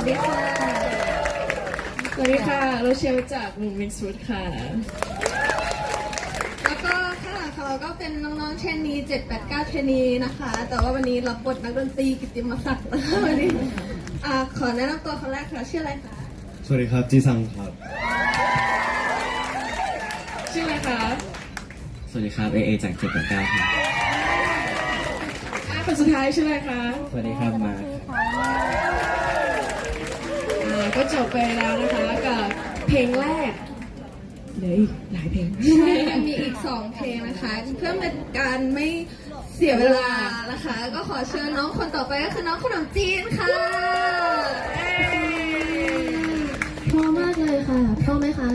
วัสดีค่ะ สวัสดีค่ะ โรเชลจากวงมิกซ์ฟูดค่ะ แล้วก็ข้างหลังของเราก็เป็นน้องๆเทรนนี789เทรนนีนะคะ แต่ว่าวันนี้รับบทนักดนตรีกิตติมศักดิ์นะคะวันนี้อ่าขอแนะนำตัวคนแรกค่ะชื่ออะไรคะ สวัสดีครับจีซังครับ ชื่ออะไรคะสวัสดีครับเอเอจากเจ็ดแปดเก้าครับอะคนสุดท้ายชื่ออะไรคะ สวัสดีครับมาร์คครับอ่าก็ จบไปแล้วนะคะกับเพลงแรกเหลืออีกหลายเพลงใช่ยังมีอีก2เพลงนะคะเพื่อเป็นการไม่เสียเวลานะคะ ก็ขอเชิญน้องคนต่อไปก็คือน้องขนมจีนค่ะพร้อมมากเลยค่ะพร้อมไหมคะ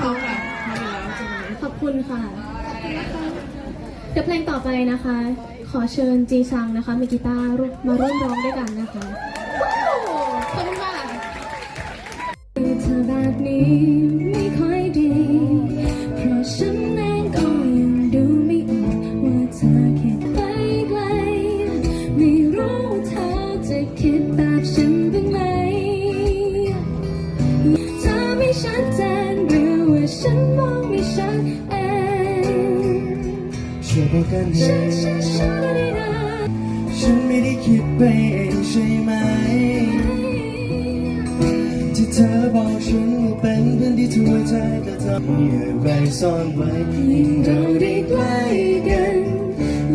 พร้อมค่ะพร้อมแล้วใช่ไหมขอบคุณค่ะเดี๋ยวเพลงต่อไปนะคะ ขอเชิญจีซังนะคะมีกีตาร์ร่วมมาร่วมร้องด้วยกันนะคะ เธอบอกฉันว่าเป็นเพื่อนที่ทั่วใจแต่เธอมีอะไรซ่อนไว้ยิ่งเราได้ใกล้กัน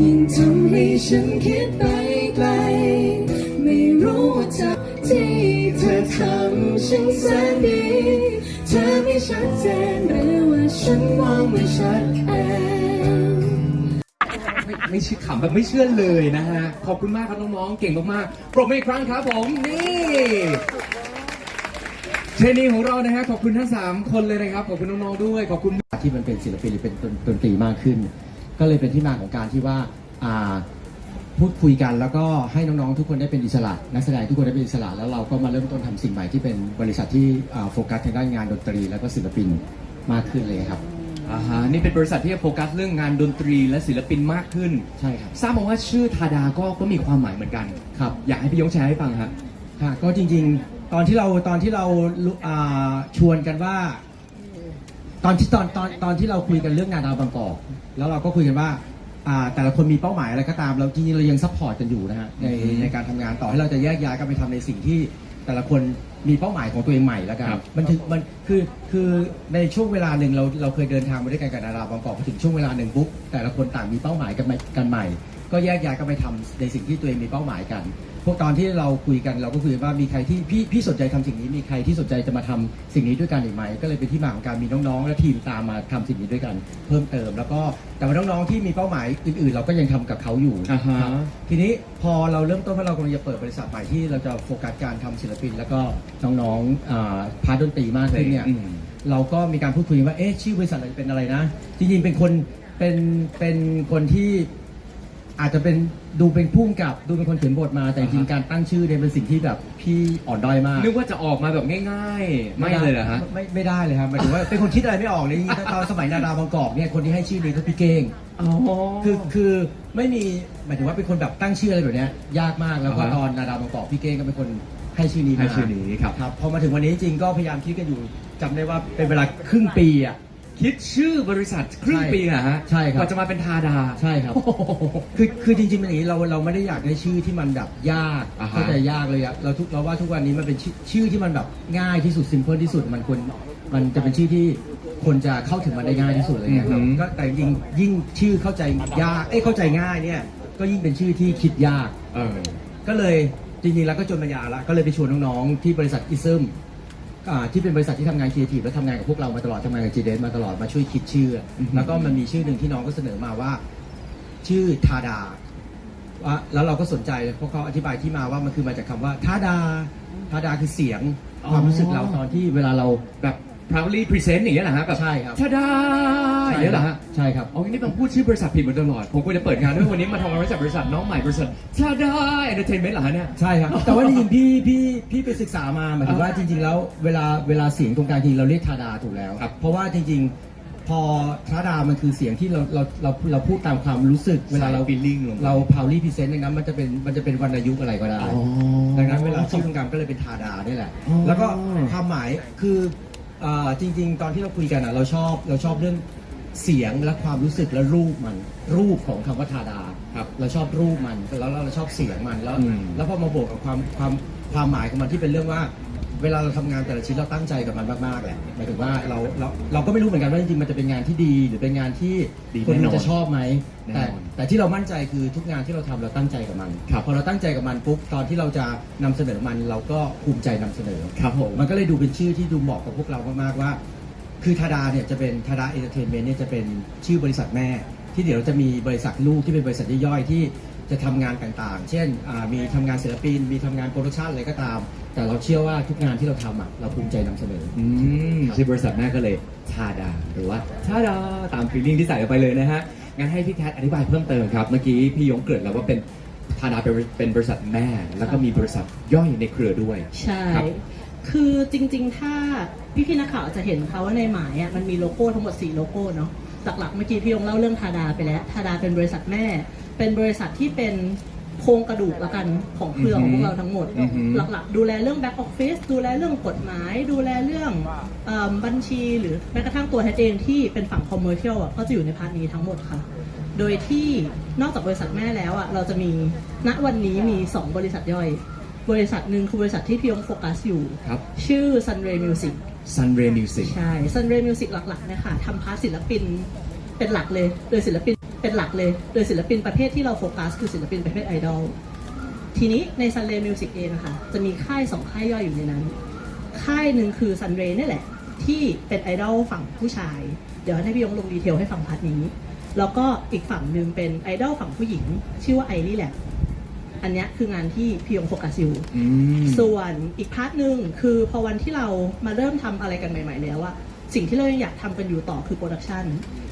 ยิ่งทำให้ฉันคิดไปไกล ไม่รู้ว่าเธอที่เธอทำฉันแสนดี เธอไม่ชัดเจนหรือว่าฉันมองไม่ชัดเองไม่ไม่เชื่อขำแบบไม่เชื่อเลยนะฮะ ขอบคุณมากครับน้องๆ เก่งมากๆ ปรบมืออีกครั้งครับผม นี่ เทรนนีของเรานะฮะขอบคุณทั้ง 3 คนเลยนะครับ ขอบคุณน้องๆด้วย ขอบคุณที่มันเป็นศิลปินหรือเป็นดนดนตรีมากขึ้น ก็เลยเป็นที่มาของการที่ว่าอ่าพูดคุยกันแล้วก็ให้น้องๆทุกคนได้เป็นอิสระ นักแสดงทุกคนได้เป็นอิสระแล้วเราก็มาเริ่มต้นทำสิ่งใหม่ที่เป็นบริษัทที่อ่าโฟกัสทางด้านงานดนตรีแล้วก็ศิลปินมากขึ้นเลยครับอ่าฮะนี่เป็นบริษัทที่จะโฟกัสเรื่องงานดนตรีและศิลปินมากขึ้นใช่ครับทราบมาว่าชื่อทาดาก็ก็มีความหมายเหมือนกันครับอยากให้พี่ยงแชร์ให้ฟังครับค่ะก็จริงๆ ตอนที่เราตอนที่เรารู้อ่าชวนกันว่า ตอนที่ตอนตอนตอนที่เราคุยกันเรื่องนาดาวบางกอกแล้วเราก็คุยกันว่าอ่าแต่ละคนมีเป้าหมายอะไรก็ตามเราจริงๆเรายังซัพพอร์ตกันอยู่นะฮะในอืมในการทำงานต่อให้เราจะแยกย้ายกันไปทำในสิ่งที่แต่ละคนมีเป้าหมายของตัวเองใหม่แล้วกันครับ มันถึงมันคือคือในช่วงเวลาหนึ่งเราเราเคยเดินทางมาด้วยกันกับนาดาวบางกอกพอถึงช่วงเวลาหนึ่งปุ๊บแต่ละคนต่างมีเป้าหมายกันใหม่กันใหม่ ก็แยกย้ายกันไปทำในสิ่งที่ตัวเองมีเป้าหมายกัน พวกตอนที่เราคุยกันเราก็คุยกันว่ามีใครที่พี่พี่สนใจทำสิ่งนี้มีใครที่สนใจจะมาทำสิ่งนี้ด้วยกันอีกไหมก็เลยเป็นที่มาของการมีน้องๆ และทีมตามมาทำสิ่งนี้ด้วยกัน เพิ่มเติม แล้วก็แต่ว่าน้องๆที่มีเป้าหมายอื่นๆ เราก็ยังทำกับเขาอยู่อ่าฮะครับทีนี้พอเราเริ่มต้นว่าเรากำลังจะเปิดบริษัทใหม่ที่เราจะโฟกัสการทำศิลปิน แล้วก็น้องๆอ่าพาร์ทดนตรีมากขึ้นเนี่ยอืมเราก็มีการพูดคุยว่าเอ๊ะชื่อบริษัทเราจะเป็นอะไรนะจริงๆเป็นคนเป็นเป็นคนที่ อาจจะเป็นดูเป็นผู้กำกับดูเป็นคนเขียนบทมาแต่จริงๆการตั้งชื่อเนี่ยเป็นสิ่งที่แบบพี่อ่อนด้อยมากนึกว่าจะออกมาแบบง่ายๆ ไม่เลยเหรอฮะไม่ไม่ได้เลยครับหมายถึงว่าเป็นคนคิดอะไรไม่ออกเลยตอนสมัยนาดาวบางกอกเนี่ยคนที่ให้ชื่อนี้ก็พี่เก้งอ๋อคือคือไม่มีหมายถึงว่าเป็นคนแบบตั้งชื่ออะไรแบบเนี้ยยากมากแล้วก็อ่าฮะตอนนาดาวบางกอกพี่เก้งก็เป็นคนให้ชื่อนี้มาให้ชื่อนี้ครับครับพอมาถึงวันนี้จริงก็พยายามคิดกันอยู่จำได้ว่าเป็นเวลาครึ่งปีอะ คิดชื่อบริษัทครึ่งใช่ปีเหรอฮะใช่ครับ กว่าจะมาเป็นทาดา ใช่ครับโอ้โหคือคือจริงๆเป็นอย่างนี้เราเราไม่ได้อยากได้ชื่อที่มันแบบยากอ่าฮะ เข้าใจยากเลยอะเราทุกเราว่าทุกวันนี้มันเป็นชื่อชื่อที่มันแบบง่ายที่สุดซิมเพิลที่สุดมันควรมันจะเป็นชื่อที่คนจะเข้าถึงมันได้ง่ายที่สุดอะไรเลยครับอือหือก็แต่จริงๆยิ่งชื่อเข้าใจยากเอ้ยเข้าใจง่ายเนี่ยก็ยิ่งเป็นชื่อที่คิดยาก เออ ก็เลยจริงๆแล้วก็จนปัญญาละก็เลยไปชวนน้องๆที่บริษัทอิซึม อ่าที่เป็นบริษัทที่ทำงานครีเอทีฟและทำงานกับพวกเรามาตลอดทำงานกับจีเดมาตลอดมาช่วยคิดชื่ออแล้วก็มันมีชื่อหนึ่งที่น้องก็เสนอมาว่า ชื่อทาดาว่าแล้วเราก็สนใจเพราะเขาอธิบายที่มาว่ามันคือมาจากคำว่าทาดาทาดาคือเสียงอ๋อความรู้สึกเราตอนที่เวลาเราแบบ proudly present อย่างเงี้ยเหรอฮะแบบใช่ครับ ชาดาอย่างเงี้ยเหรอฮะใช่ครับอ๋อนี่ต้องพูดชื่อบริษัทผิดมาตลอด ผมควรจะเปิดงานด้วยวันนี้มาทำงานบริษัทบริษัทน้องใหม่บริษัทชาดาเอนเตอร์เทนเมนต์เหรอฮะเนี่ย ใช่ครับ แต่ว่าจริงๆพี่พี่พี่ไปศึกษามาหมายถึงว่าจริง ๆ แล้วเวลาเวลาเสียงตรงกลางจริงเราเรียกทาดาถูกแล้ว ครับเพราะว่าจริง ๆ พอทาดามันคือเสียงที่เราเราเราเราพูดตามความรู้สึกเวลาเรา feeling ลงไป เราพาวลี่พิเศษดังนั้นมันจะเป็นมันจะเป็นวรรณยุกต์อะไรก็ได้ อ๋อดังนั้นเวลาชื่อตรงกลางก็เลยเป็นทาดานี่แหละ อ๋อ แล้วก็ความหมายคือ อ่าจริง ๆ ตอนที่เราคุยกันอะเราชอบเราชอบเรื่องเสียงและความรู้สึกและรูปมัน รูปของคำว่าทาดาครับเราชอบรูปมันแล้วเราชอบเสียงมันแล้ว อืม แล้วพอมาบวกกับความความความหมายของมันที่เป็นเรื่องว่า เวลาเราทำงานแต่ละชิ้นเราตั้งใจกับมันมากๆแหละหมายถึงว่าเราเราเราก็ไม่รู้เหมือนกันว่าจริงๆมันจะเป็นงานที่ดีหรือเป็นงานที่ดีคนแน่นดูอนจะชอบไหมแน่แต่นอนแต่ที่เรามั่นใจคือทุกงานที่เราทำเราตั้งใจกับมันครับ พอเราตั้งใจกับมันปุ๊บตอนที่เราจะนำเสนอมันเราก็ภูมิใจนำเสนอ ครับผม มันก็เลยดูเป็นชื่อที่ดูเหมาะกับพวกเรามากๆว่า คือทาดาเนี่ยจะเป็นทาดาเอนเตอร์เทนเมนต์เนี่ยจะเป็นชื่อบริษัทแม่ ที่เดี๋ยวจะมีบริษัทลูกที่เป็นบริษัทย่อยๆที่จะทำงานต่างๆ เช่นอ่ามีทำงานศิลปิน มีทำงานโปรดักชันอะไรก็ตาม แต่เราเชื่อว่าทุกงานที่เราทำอะเราภูมิใจนำเสนอ อืมชื่อบริษัทแม่ก็เลยชาดาหรือว่าชาดาตามฟีลลิ่งที่ใส่ออกไปเลยนะฮะ งั้นให้พี่แคทอธิบายเพิ่มเติมครับ เมื่อกี้พี่ยงเกริดแล้วว่าเป็นชาดาเป็นเป็นบริษัทแม่ แล้วก็มีบริษัทย่อยในเครือด้วย ใช่ ครับ คือจริงๆ ถ้าพี่พี่ๆนักข่าวจะเห็นเขาว่าในหมายอะมันมีโลโก้ทั้งหมด 4 โลโก้เนาะ หลักๆ เมื่อกี้พี่ยงเล่าเรื่องทาดาไปแล้ว ทาดาเป็นบริษัทแม่ เป็นบริษัทที่เป็น โครงกระดูกละกันของเครือของพวกเราทั้งหมด อือหือ หลักๆ ดูแลเรื่องแบ็กออฟฟิศดูแลเรื่องกฎหมาย ดูแลเรื่องเอมบัญชีหรือแม้กระทั่งตัวแทนเองที่เป็นฝั่งคอมเมอร์เชียลอะก็จะอยู่ในพาร์ทนี้ทั้งหมดค่ะ โดยที่นอกจากบริษัทแม่แล้วอะเราจะมีณวันนี้มี 2 บริษัทย่อย บริษัทหนึ่งคือบริษัทที่พี่ยงโฟกัสอยู่ ครับ ชื่อ Sunray Music Sunray Music ใช่ Sunray Music หลักๆเนะคะทำพาร์ทศิลปินเป็นหลักเลยโดยศิลปิน เป็นหลักเลย โดยศิลปินประเภทที่เราโฟกัสคือศิลปินประเภทไอดอล ทีนี้ใน Sunray Music เองอะค่ะ จะมีค่ายสองค่ายย่อยอยู่ในนั้น ค่ายหนึ่งคือ Sunray นี่แหละ ที่เป็นไอดอลฝั่งผู้ชาย เดี๋ยวให้พี่ยงลงดีเทลให้ฟังพาร์ทนี้ แล้วก็อีกฝั่งหนึ่งเป็นไอดอลฝั่งผู้หญิง ชื่อว่าไอรีแลบอันเนี้ยคืองานที่พี่ยงโฟกัสอยู่อืมส่วนอีกพาร์ทหนึ่งคือพอวันที่เรามาเริ่มทำอะไรกันใหม่ ๆ แล้วอะสิ่งที่เรายังอยากทำกันอยู่ต่อคือโปรดักชัน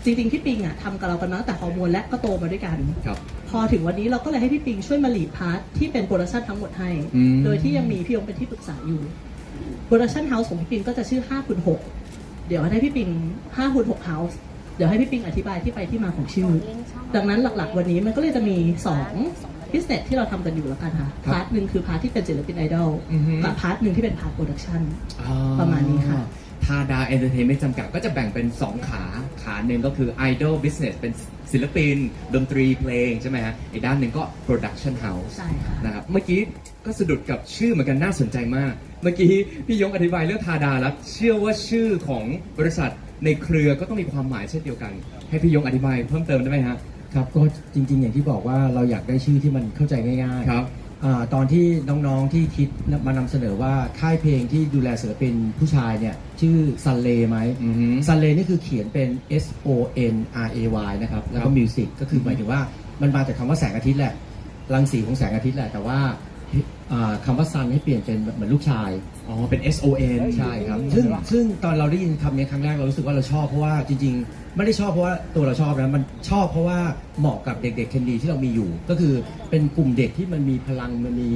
จริงๆพี่ปิงอะทำกับเรากันมาตั้งแต่ฮอร์โมนและก็โตมาด้วยกัน ครับ พอถึงวันนี้เราก็เลยให้พี่ปิงช่วยมาลีดพาร์ทที่เป็นโปรดักชันทั้งหมดให้ อืม โดยที่ยังมีพี่ยงเป็นที่ปรึกษาอยู่ โปรดักชันเฮาส์ของพี่ปิงก็จะชื่อ5คูณ6เดี๋ยวให้พี่ปิง5คูณ6เฮาส์เดี๋ยวให้พี่ปิงอธิบายที่ไปที่มาของชื่อ ดังนั้นหลักๆ วันนี้มันก็เลยจะมี2 business ที่เราทำกันอยู่แล้วกันค่ะ ครับพาร์ทหนึ่งคือพาร์ทที่เป็นศิลปินไอดอลอือฮึ กับพาร์ทหนึ่งที่เป็นพาร์ทโปรดักชันอ่ประมาณนี้ค่ะ ทาดาเอนเตอร์เทนไม่จำกัดก็จะแบ่งเป็น 2 ขา ขาหนึ่งก็คือ Idol Business เป็นศิลปิน ดนตรีเพลงใช่ไหมฮะ อีกด้านหนึ่งก็ Production House ใช่ค่ะ นะครับ เมื่อกี้ก็สะดุดกับชื่อเหมือนกันน่าสนใจมาก เมื่อกี้พี่ยงอธิบายเรื่องทาดาแล้ว เชื่อว่าชื่อของบริษัทในเครือก็ต้องมีความหมายเช่นเดียวกัน ให้พี่ยงอธิบายเพิ่มเติมได้ไหมฮะ ครับก็จริง ๆ อย่างที่บอกว่าเราอยากได้ชื่อที่มันเข้าใจง่ายๆ ครับ อ่าตอนที่น้องๆที่คิดมานำเสนอว่าค่ายเพลงที่ดูแลศิลปินผู้ชายเนี่ยชื่อซันเลไหมอือฮึ ซันเลนี่คือเขียนเป็น S O N R A Y นะครับแล้วครัก็บมิวสิกก็คือหมายถึงว่ามันมาจากคำว่าแสงอาทิตย์แหละรังสีของแสงอาทิตย์แหละแต่ว่าอ่า คำว่าซันให้เปลี่ยนเป็นเหมือนลูกชาย อ๋อ เป็น S O N ใช่ครับ ซึ่งซึ่งตอนเราได้ยินคำนี้ครั้งแรกเรารู้สึกว่าเราชอบเพราะว่าจริง ๆ ไม่ได้ชอบเพราะว่าตัวเราชอบนะมันชอบเพราะว่าเหมาะกับเด็กๆเคนดีที่เรามีอยู่ ก็คือเป็นกลุ่มเด็กที่มันมีพลังมันมี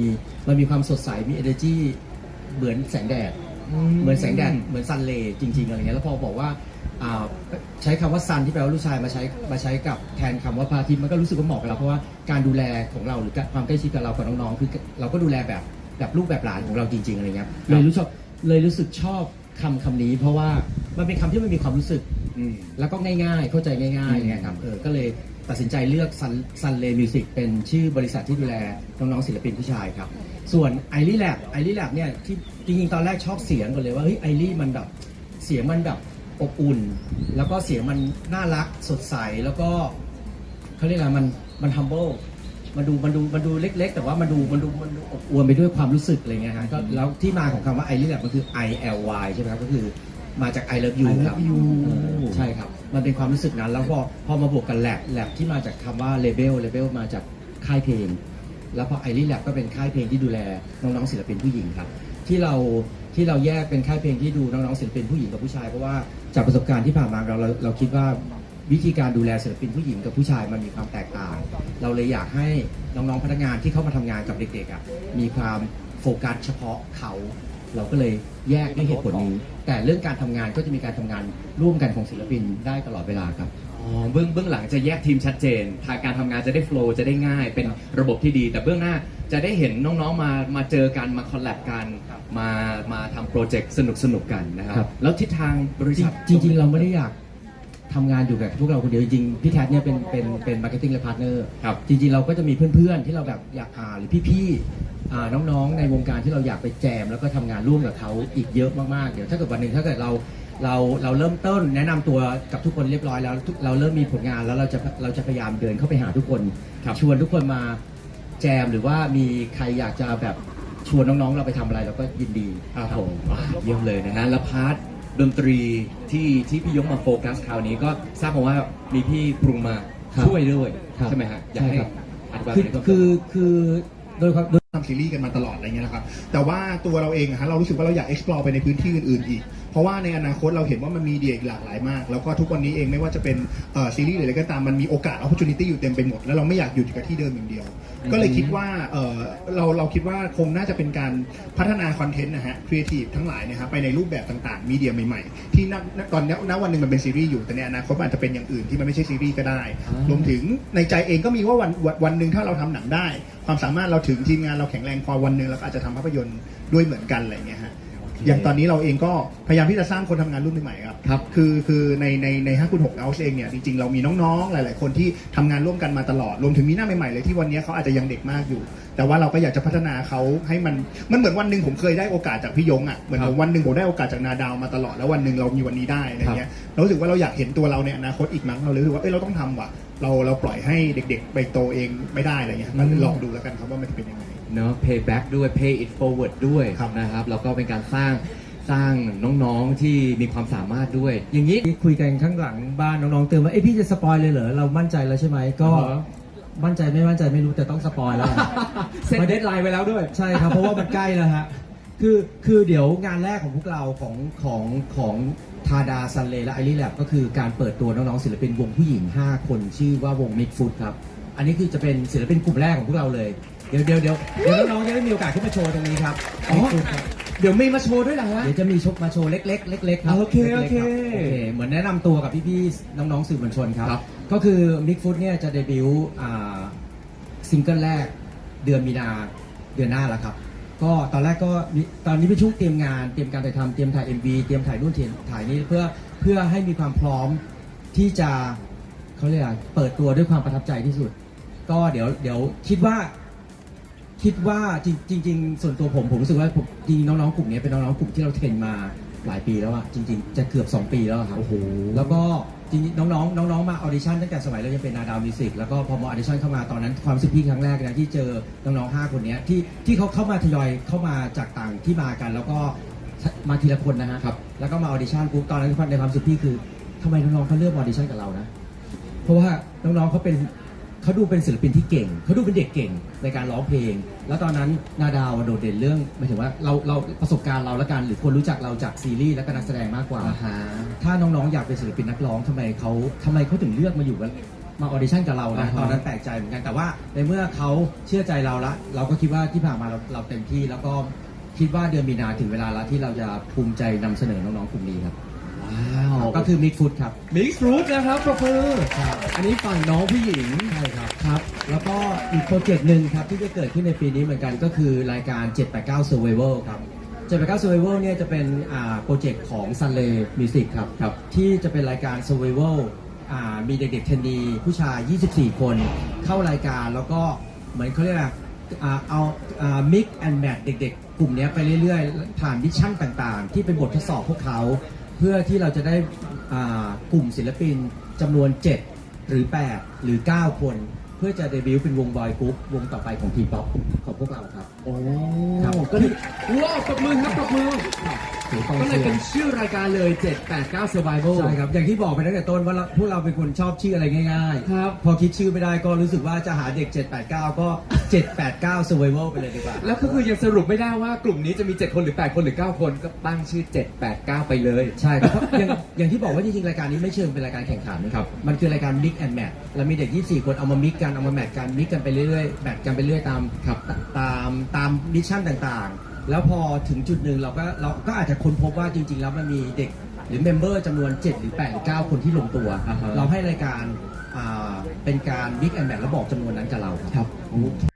มันมีความสดใสมี energy เหมือนแสงแดด เหมือนแสงแดดเหมือนซันเลจริง ๆอะไรเงี้ยแล้วพอบอกว่า อ่าใช้คำว่าซันที่แปลว่าลูกชายมาใช้มาใช้กับแทนคำว่าพระอาทิตย์มันก็รู้สึกว่าเหมาะกับเราเพราะว่าการดูแลของเราหรือความใกล้ชิดกับเรากับน้องๆคือเราก็ดูแลแบบแบบลูกแบบหลานของเราจริง ๆอะไรเงี้ยเลยรู้ชอบเลยรู้สึกชอบคำคำนี้ เพราะว่ามันเป็นคำที่มันมีความรู้สึก อืม แล้วก็ง่ายๆ เข้าใจง่ายๆอย่างเงี้ยครับ เออ ก็เลยตัดสินใจเลือกซันซันเลมิวสิกเป็นชื่อบริษัทที่ดูแลน้องๆศิลปินผู้ชายครับ ส่วนไอรีแลบไอรีแลบเนี่ยที่จริงๆ ตอนแรกชอบเสียงก่อนเลยว่า เฮ้ยไอรีมันแบบ เสียงมันแบบ อบอุ่น แล้วก็เสียงมันน่ารักสดใสแล้วก็เขาเรียกอะไรมันมัน humble มันดูมันดูมันดูเล็ก ๆ แต่ว่ามันดูมันดูมันดูอบอวลไปด้วยความรู้สึกอะไรเงี้ยฮะก็แล้วที่มาของคำว่า I นี่แหละมันคือ I L Y ใช่ไหมครับก็คือมาจาก I love you I love ครับ you เออใช่ครับ มันเป็นความรู้สึกนั้น แล้วพอพอมาบวกกันแลบแลบที่มาจากคำว่า label label มาจากค่ายเพลง แล้วพอไอรีแลบก็เป็นค่ายเพลงที่ดูแลน้องๆศิลปินผู้หญิงครับ ที่เราที่เราแยกเป็นค่ายเพลงที่ดูน้องๆศิลปินผู้หญิงกับผู้ชายเพราะว่าจากประสบการณ์ที่ผ่านมาเราเราเราคิดว่าวิธีการดูแลศิลปินผู้หญิงกับผู้ชายมันมีความแตกต่าง เราเลยอยากให้น้องๆพนักงานที่เข้ามาทำงานกับเด็กๆอะมีความโฟกัสเฉพาะเขา เราก็เลยแยกด้วยเหตุผลนี้ แต่เรื่องการทำงานก็จะมีการทำงานร่วมกันของศิลปินได้ตลอดเวลาครับ เบื้องเบื้องหลังจะแยกทีมชัดเจนทางการทำงานจะได้โฟล์จะได้ง่าย เป็นระบบที่ดี แต่เบื้องหน้าจะได้เห็นน้องๆมามาเจอกันมาคอลแลบกันมามาทำโปรเจกต์สนุกสนุกๆกันนะครับครับ แล้วทิศทางบริษัท จริงจริง ๆ เราไม่ได้อยากทำงานอยู่แบบพวกเราคนเดียวจริงๆพี่แท็เนี่ยเป็นเป็นเป็นมาร์เก็ตติ้งและพาร์ทเนอร์ครับ จริง ๆ เราก็จะมีเพื่อนๆ ที่เราแบบอยากอ่าหรือพี่ๆอ่าน้องๆ ในวงการที่เราอยากไปแจม แล้วก็ทำงานร่วมกับเขาอีกเยอะมากๆ เดี๋ยวถ้าเกิดวันหนึ่งถ้าเกิดเรา เราเราเริ่มต้นแนะนำตัวกับทุกคนเรียบร้อยแล้วทุกเราเริ่มมีผลงานแล้วเราจะเราจะพยายามเดินเข้าไปหาทุกคน ครับ ชวนทุกคนมาแจมหรือว่ามีใครอยากจะแบบชวนน้องๆ เราไปทำอะไรเราก็ยินดีครับผมอ่าเยี่ยมเลยนะฮะ แล้วพาร์ทดนตรีที่ที่พี่ยกมาโฟกัสคราวนี้ก็ทราบมาว่ามีพี่ปรุงมาครับช่วยด้วยครับใช่ไหมฮะอยากให้ใช่ครับ อธิบายคือหน่อยรับ คือคือโดยความโดย ทำซีรีส์กันมาตลอดอะไรเงี้ยนะครับ แต่ว่าตัวเราเองอะฮะเรารู้สึกว่าเราอยาก explore ไปในพื้นที่อื่นๆอีก เพราะว่าในอนาคตเราเห็นว่ามันมีเดียอีกหลากหลายมาก แล้วก็ทุกวันนี้เองไม่ว่าจะเป็นเอ่อซีรีส์หรืออะไรก็ตามมันมีโอกาส opportunity อยู่เต็มไปหมด แล้วเราไม่อยากหยุดอยู่กับที่เดิมอย่างเดียว ก็เลยคิดว่าเอ่อเราเราคิดว่าคงน่าจะเป็นการพัฒนาคอนเทนต์นะฮะครีเอทีฟทั้งหลายนะครับไปในรูปแบบต่างๆมีเดียใหม่ๆ ที่ณณตอนนี้ณวันหนึ่งมันเป็นซีรีส์อยู่แต่ในอนาคตมันอาจจะเป็นอย่างอื่นที่มันไม่ใช่ซีรีส์ก็ได้ รวมถึงในใจเองก็มีว่าวันวันวันหนึ่งถ้าเราทำหนังได้ ความสามารถเราถึงทีมงานเราแข็งแรงพอวันหนึ่งเราก็อาจจะทำภาพยนตร์ด้วยเหมือนกันอะไรอย่างเงี้ยฮะ อย่างตอนนี้เราเองก็พยายามที่จะสร้างคนทำงานรุ่นใหม่ๆครับ ครับคือคือในในใน5คุณ6 o u เองเนี่ยจริงๆเรามีน้องๆ หลาย ๆ คนที่ทำงานร่วมกันมาตลอด รวมถึงมีหน้าใหม่ๆเลยที่วันนี้เขาอาจจะยังเด็กมากอยู่ แต่ว่าเราก็อยากจะพัฒนาเขาให้มันมันเหมือนวันหนึ่งผมเคยได้โอกาสจากพี่ยงอะเหมือนครับผมวันหนึ่งผมได้โอกาสจากนาดาวมาตลอดแล้ววันหนึ่งเรามีวันนี้ได้อะไรเงี้ยเรารู้สึกว่าเราอยากเห็นตัวเราในอนาคตอีกมั้งเราเลยรู้สึกว่าเอ้ยเราต้องทำว่ะเราเราปล่อยให้เด็ก ๆ ไปโตเองไม่ได้อะไรเงี้ยมันลองดูแล้วกันครับว่ามันจะเป็นยังไง เนาะ payback ด้วย pay it forward ด้วยครับ นะครับ แล้วก็เป็นการสร้างสร้างน้องๆที่มีความสามารถด้วย อย่างนี้ ที่คุยกันข้างหลังบ้านน้องๆเตือนว่าเอ้ยพี่จะสปอยเลยเหรอเรามั่นใจแล้วใช่ไหมก็อ่าฮะ มั่นใจไม่มั่นใจไม่รู้แต่ต้องสปอยแล้ว เซ็ตเดทไลน์ไว้แล้วด้วย ใช่ครับ เพราะว่ามันใกล้แล้วฮะคือคือเดี๋ยวงานแรกของพวกเราของของของทาดาซันเลและไอรีแลบก็คือการเปิดตัวน้องๆศิลปินวงผู้หญิง 5 คนชื่อว่าวงมิกฟุตครับ อันนี้คือจะเป็นศิลปินกลุ่มแรกของพวกเราเลย เดี๋ยวเดี๋ยวเดี๋ยวเดี๋ยวน้องๆจะได้มีโอกาสขึ้นมาโชว์ตรงนี้ครับอ๋อ Mix Food ครับเดี๋ยวมีมาโชว์ด้วยเหรอฮะเดี๋ยวจะมีชกมาโชว์เล็กๆเล็กๆครับโอเคล็กๆรับโอเคโอเคเหมือนแนะนำตัวกับพี่ๆน้องๆสื่อมวลชนครับครับ ก็คือมิกฟุตเนี่ยจะเดบิวต์อ่าซิงเกิลแรกเดือนมีนาเดือนหน้าแล้วครับ ก็ตอนแรกก็มีตอนนี้เป็นช่วงเตรียมงานเตรียมการถ่ายทำเตรียมถ่าย MV เตรียมถ่ายนู่นเตรียมถ่ายนี่เพื่อเพื่อให้มีความพร้อมที่จะเขาเรียกอะไรเปิดตัวด้วยความประทับใจที่สุด ก็เดี๋ยวเดี๋ยวคิดว่าคิดว่าจริงจริงๆส่วนตัวผมผมรู้สึกว่าผมจริงๆน้องๆกลุ่มนี้เป็นน้องๆกลุ่มที่เราเทรนมาหลายปีแล้วอะจริง ๆ จะเกือบ 2 ปีแล้วอะครับโอ้โหแล้วก็ จริงๆน้องๆน้องๆมาออดิชั่นตั้งแต่สมัยเรายังเป็นนาดาวมิวสิกแล้วก็พอมาออดิชั่นเข้ามาตอนนั้นความรู้สึกพี่ครั้งแรกนะที่เจอน้องๆห้าคนเนี้ยที่ที่เขาเข้ามาทยอยเข้ามาจากต่างที่มากัน แล้วก็มาทีละคนนะฮะครับ แล้วก็มาออดิชั่นปุ๊บตอนนั้นในความรู้สึกพี่คือทำไมน้องๆเขาเลือกมาออดิชั่นกับเรานะเพราะว่าน้องๆเขาเป็น เขาดูเป็นศิลปินที่เก่ง เขาดูเป็นเด็กเก่งในการร้องเพลง แล้วตอนนั้นนาดาวอะโดดเด่นเรื่องหมายถึงว่าเราเราประสบการณ์เราละกันหรือคนรู้จักเราจากซีรีส์และก็นักแสดงมากกว่าอ่าฮะถ้าน้องๆอยากเป็นศิลปินนักร้องทำไมเขาทำไมเขาถึงเลือกมาอยู่กับมาออดิชั่นกับเรานะอ่าฮะ ตอนนั้นแปลกใจเหมือนกันแต่ว่าในเมื่อเขาเชื่อใจเราละ เราก็คิดว่าที่ผ่านมาเราเราเต็มที่ แล้วก็คิดว่าเดือนมีนาถึงเวลาแล้วที่เราจะภูมิใจนำเสนอน้องๆกลุ่มนี้ครับว้าวก็คือมิกฟุตครับ มิกซ์รูทนะครับปรบมือครับอันนี้ฝั่งน้องผู้หญิงใช่ครับครับ แล้วก็อีกโปรเจกต์หนึ่งครับที่จะเกิดขึ้นในปีนี้เหมือนกันก็คือรายการ 789 Survival ครับ789 Survival เนี่ยจะเป็นอ่าโปรเจกต์ของ Sunlay Music ครับครับ ที่จะเป็นรายการ Survival อ่ามีเด็กๆเทรนนีผู้ชาย 24 คน เข้ารายการแล้วก็เหมือนเขาเรียกว่าอ่าเอาอ่า mix and match เด็กๆ กลุ่มเนี้ยไปเรื่อยๆ ผ่านมิชชั่นต่างๆ ที่เป็นบททดสอบพวกเขา เพื่อที่เราจะได้อ่ากลุ่มศิลปินจำนวน 7 หรือ 8 หรือ 9 คน เพื่อจะเดบิวต์เป็นวงบอยกรุ๊ปวงต่อไปของทีป๊อปของพวกเราครับ โอ้ครับ ก็เลยว้าวปรบมือครับปรบมือ ถือต้องก็เลยชื่อเป็นชื่อรายการเลย 789 Survival ใช่ครับ อย่างที่บอกไปตั้งแต่ต้นว่าเราพวกเราเป็นคนชอบชื่ออะไรง่ายๆครับพอคิดชื่อไม่ได้ก็รู้สึกว่าจะหาเด็ก 789 ก็ 789 Survival ไปเลยดีกว่า แล้วก็คือยังสรุปไม่ได้ว่ากลุ่มนี้จะมี 7 คนหรือ 8 คนหรือ 9 คนก็ตั้งชื่อ 789 ไปเลย ใช่ครับเพราะอย่างอย่างที่บอกว่าจริงๆ รายการนี้ไม่เชิงเป็นรายการแข่งขันนะครับ มันคือรายการ mix and match เรามีเด็ก 24 คนเอามา mix กัน เอามาแมทกัน mix กันไปเรื่อยๆแมทกันไปเรื่อยตามครับตามตามมิชชั่นต่างๆ แล้วพอถึงจุดหนึ่งเราก็เราก็อาจจะค้นพบว่าจริง ๆ แล้วมันมีเด็กหรือเมมเบอร์จำนวน 7 หรือ 8 หรือ 9 คนที่ลงตัว อ่าฮะ เราให้รายการอ่าเป็นการ mix and match แล้วบอกจำนวนนั้นกับเราครับ ครับโอเค